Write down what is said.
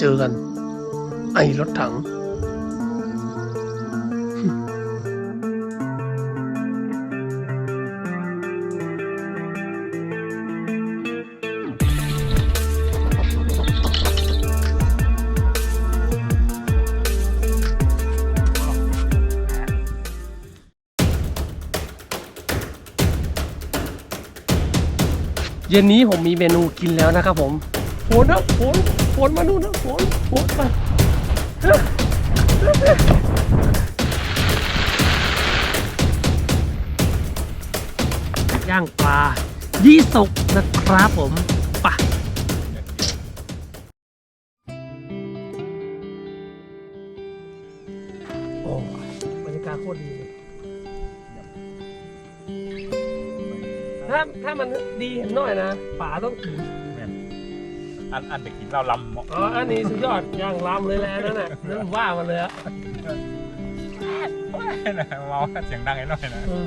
เจอกัน ไอ้รถถังเย็นนี้ผมมีเมนูกินแล้วนะครับผม นนะฝนฝนมาดูนะฝนฝนมาย่างปลายี่สกนะครับผมปะโอ้บรรยากาศโคตรดีเลยถ้าถ้ามันดีเห็นหน่อยนะป่าต้องถึง อันอันเด็กกินเราลำเหมาะอ๋ออันนี้สุดยอดย่างลำเลยแหละนั่นน่ะนั่นว่ามันเลยอะนะเมาเสียงดังไอ้หน่อยนะ เออ